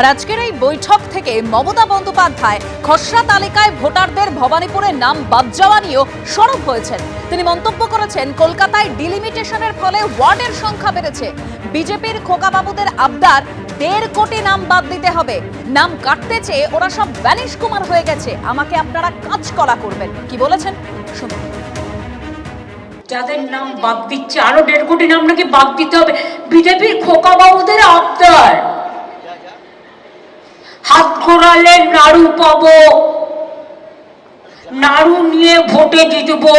আর আজকের এই বৈঠক থেকে মমতা বন্দ্যোপাধ্যায় খসড়া তালিকায় ভোটারদের ভবানীপুরের নাম বাদ যাওয়া নিয়েও সরব হয়েছেন। তিনি মন্তব্য করেছেন, কলকাতায় ডিলিমিটেশনের ফলে ওয়ার্ডের সংখ্যা বেড়েছে। বিজেপির খোকাবাবুদের আবদার, দেড় কোটি নাম বাদ দিতে হবে। নাম কাটতে চেয়ে ওরা সব ব্যানিশ কুমার হয়ে গেছে। আমাকে আপনারা কাঁচকলা করবেন। কি বলেছেন? শুনুন। যাদের নাম বাদ দিচ্ছে, আরও দেড় কোটি নাম নাকি বাদ দিতে হবে। বিজেপির খোকাবাবুদের আবদার। হাত ঘোরালে নাড়ু পাবো। নাড়ু নিয়ে ভোটে জিতবো।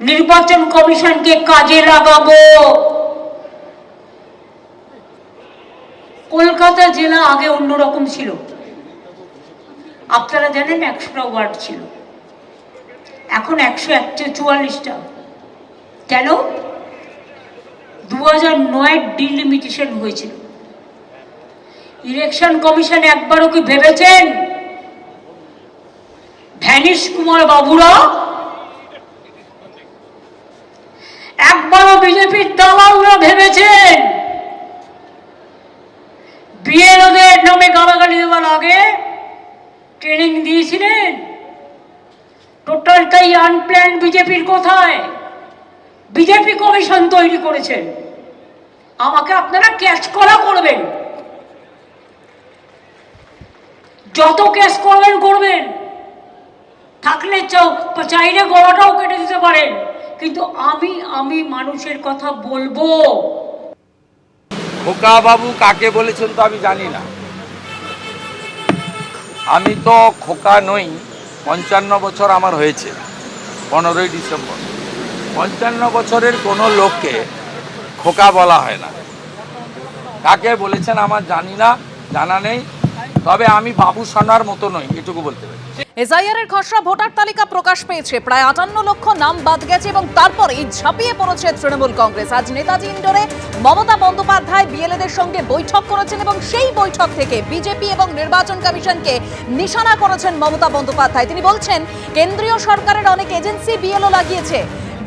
নির্বাচন কমিশনকে কাজে লাগাবো। কলকাতা জেলা আগে অন্যরকম ছিল। আপনারা জানেন একশোটা ওয়ার্ড ছিল। এখন একশো একশো চুয়াল্লিশটা। কেন? দু হাজার নয়ের ডিলিমিটেশন হয়েছিল। ইলেকশন কমিশন একবারও কি ভেবেছেন? ভ্যানিশ কুমার বাবুরা? একবারও বিজেপির দালালরা ভেবেছেন? বিএলওদের নামে গালাগালি দেওয়ার আগে ট্রেনিং দিয়েছিলেন? টোটালটাই আনপ্ল্যান বিজেপির কোথায় বিজেপি কমিশন তৈরি করেছেন। আমাকে আপনারা ক্যাচ করা করবেন। যত কেস করবেন করবেন। থাকলে চাইলে গলাটাও কেটে দিতে পারেন। কিন্তু আমি আমি মানুষের কথা বলব। খোকা বাবু কাকে বলেছেন তো আমি জানি না। আমি তো খোকা নই, পঞ্চান্ন বছর আমার হয়েছে, পনেরোই ডিসেম্বর। পঞ্চান্ন বছরের কোনো লোককে খোকা বলা হয় না। কাকে বলেছেন আমার জানি না, জানা নেই। তবে আমি বাবু সোনার মতো নই, এটুকু বলতে পারি। এসআইআর এর খসড়া ভোটার তালিকা প্রকাশ পেয়েছে, প্রায় আটান্ন লক্ষ নাম বাদ গেছে এবং তারপরেই ঝাঁপিয়ে পড়েছে তৃণমূল কংগ্রেস। আজ নেতাজি ইন্ডোরে মমতা বন্দ্যোপাধ্যায় বিএলএদের সঙ্গে বৈঠক করেছেন এবং সেই বৈঠক থেকে বিজেপি এবং নির্বাচন কমিশনকে নিশানা করেছেন মমতা বন্দ্যোপাধ্যায়। তিনি বলছেন, কেন্দ্রীয় সরকারের অনেক এজেন্সি বিএলও লাগিয়েছে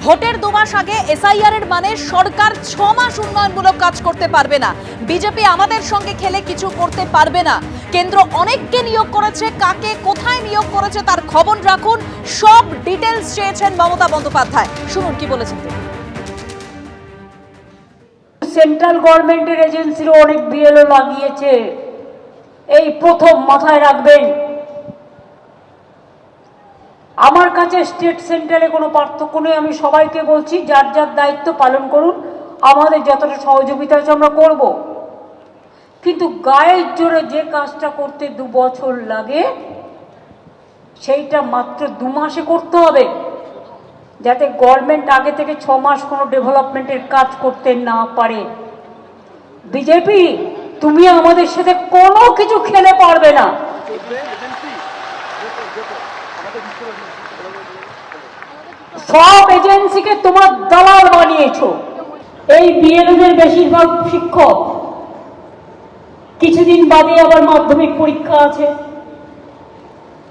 ভোটের দু মাস আগে এসআইআর এর মানে সরকার ছ মাস উন্নয়নমূলক কাজ করতে পারবে না। বিজেপি আমাদের সঙ্গে খেলে কিছু করতে পারবে না। কেন্দ্র অনেককে নিয়োগ করেছে, কাকে কোথায় নিয়োগ করেছে তার খবর রাখুন। সব ডিটেলস চেয়েছেন মমতা বন্দ্যোপাধ্যায়। শুনুন কি বলেছেন সেন্ট্রাল গভর্নমেন্টের এজেন্সিরও অনেক বিএলও লাগিয়েছে। এই প্রথম মাথায় রাখবেন আমার কাছে স্টেট সেন্টারে কোনো পার্থক্য নেই, আমি সবাইকে বলছি, যার যার দায়িত্ব পালন করুন, আমাদের যতটা সহযোগিতা আছে আমরা করব। কিন্তু গায়ের জোরে যে কাজটা করতে দু বছর লাগে, সেইটা মাত্র দু মাসে করতে হবে। যাতে গভর্নমেন্ট আগে থেকে ছ মাস কোনো ডেভেলপমেন্টের কাজ করতে না পারে। বিজেপি, তুমি আমাদের সাথে কোনো কিছু খেলে পারবে না। সব এজেন্সিকে তোমার দালাল বানিয়েছো। এই বিএলওদের বেশিরভাগ শিক্ষক। কিছুদিন বাদে আবার মাধ্যমিক পরীক্ষা আছে।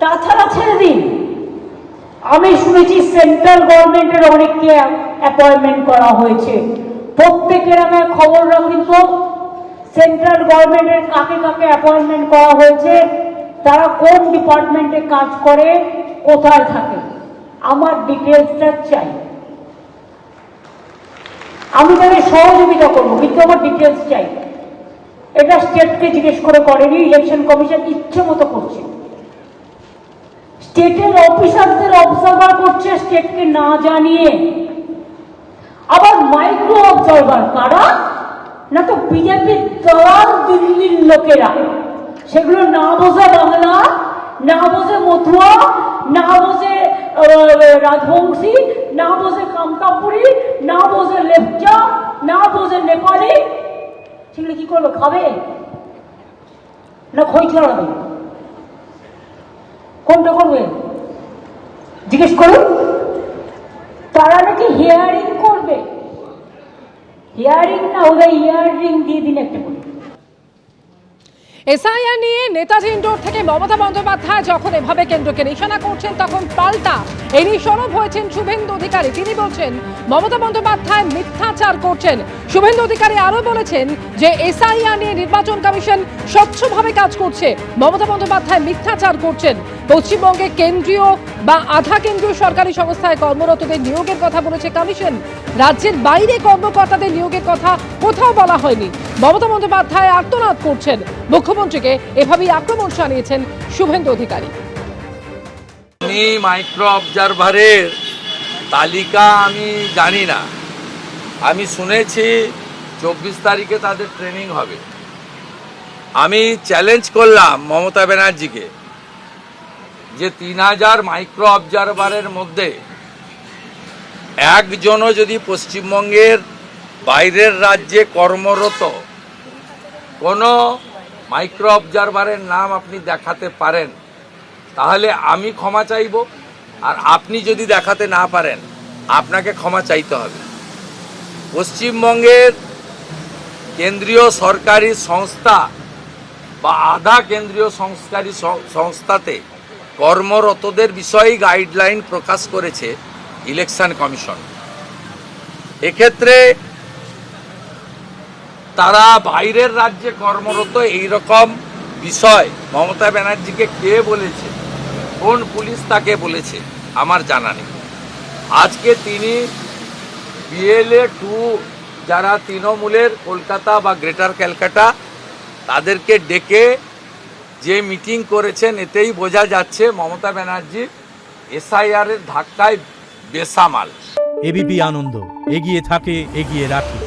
তাছাড়া ছেড়ে দিন। আমি শুনেছি সেন্ট্রাল গভর্নমেন্টের অনেককে অ্যাপয়েন্টমেন্ট করা হয়েছে। প্রত্যেকের আমি খবর রাখুন তো, সেন্ট্রাল গভর্নমেন্টের কাকে কাকে অ্যাপয়েন্টমেন্ট করা হয়েছে, তারা কোন ডিপার্টমেন্টে কাজ করে, কোথায় থাকে। আমার ডিটেলসটা চাই। আমি তাদের সহযোগিতা করব, কিন্তু আমার ডিটেলস চাই এটা স্টেটকে জিজ্ঞেস করে করেনি ইলেকশন কমিশন ইচ্ছে মতো করছে। স্টেটের অফিসারদের অবজার্ভার করছে স্টেটকে না জানিয়ে। আবার মাইক্রো অবজার্ভার কারা? না তো বিজেপির দলাল দিল্লির লোকেরা। সেগুলো না বোঝে বাংলা না বোঝে মথুয়া, না বোঝে রাজবংশী, না বোঝে কামকাপুরি, না বোঝে লেপচা, না বোঝে নেপালি। সেগুলো কি করবে, খাবে? না খই চড়াবে কোনটা করবে? জিজ্ঞেস করুন। তারা নাকি হিয়ারিং করবে। হিয়ারিং না ওদের হিয়ারিং দিয়ে দিন একটা করে। এসআইআর নিয়ে নেতাজি ইন্ডোর থেকে মমতা বন্দ্যোপাধ্যায় যখন এভাবে কেন্দ্রকে নিশানা করছেন, তখন পাল্টা নিয়ে সরব হয়েছেন শুভেন্দু অধিকারী। তিনি বলছেন, মমতা বন্দ্যোপাধ্যায় মিথ্যাচার করছেন। শুভেন্দু অধিকারী আরও বলেছেন যে এসআইআর নিয়ে নির্বাচন কমিশন স্বচ্ছভাবে কাজ করছে। মমতা বন্দ্যোপাধ্যায় মিথ্যাচার করছেন। পশ্চিমবঙ্গে কেন্দ্রীয় বা আধা কেন্দ্রীয় সরকারি সংস্থায় কর্মরতদের নিয়োগের কথা বলেছে কমিশন। রাজ্যের বাইরে কর্মকর্তাদের নিয়োগের কথা কোথাও বলা হয়নি। মমতা বন্দ্যোপাধ্যায় আত্মনাদ করছেন। মুখ্যমন্ত্রীকে এভাবেই আক্রমণ জানিয়েছেন শুভেন্দু অধিকারী। মাইক্রো অবজারভারের তালিকা আমি জানি না। আমি শুনেছি চব্বিশ তারিখে তাদের ট্রেনিং হবে। আমি চ্যালেঞ্জ করলাম মমতা ব্যানার্জিকে। যে তিন হাজার মাইক্রো অবজারভারের মধ্যে একজনও যদি পশ্চিমবঙ্গের বাইরের রাজ্যে কর্মরত, কোনো মাইক্রো অবজারভারের নাম আপনি দেখাতে পারেন, তাহলে আমি ক্ষমা চাইব। আর আপনি যদি দেখাতে না পারেন, আপনাকে ক্ষমা চাইতে হবে। পশ্চিমবঙ্গের কেন্দ্রীয় সরকারি সংস্থা বা আধা কেন্দ্রীয় সংস্কারী সংস্থাতে কর্মরতদের বিষয়ে গাইডলাইন প্রকাশ করেছে ইলেকশন কমিশন। এক্ষেত্রে তারা বাইরের রাজ্যে কর্মরত এই রকম বিষয় মমতা ব্যানার্জিকে কে বলেছে? কোন পুলিশ তাকে বলেছে? আমার জানা নেই। আজকে তিনি বিএলএ টু যারা তৃণমূলের কলকাতা বা গ্রেটার ক্যালকাটা, তাদেরকে ডেকে যে মিটিং করেছেন, এতেই বোঝা যাচ্ছে মমতা ব্যানার্জি এসআইআর এর ধাক্কায় বেসামাল। এবিপি আনন্দ, এগিয়ে থাকে, এগিয়ে রাখে।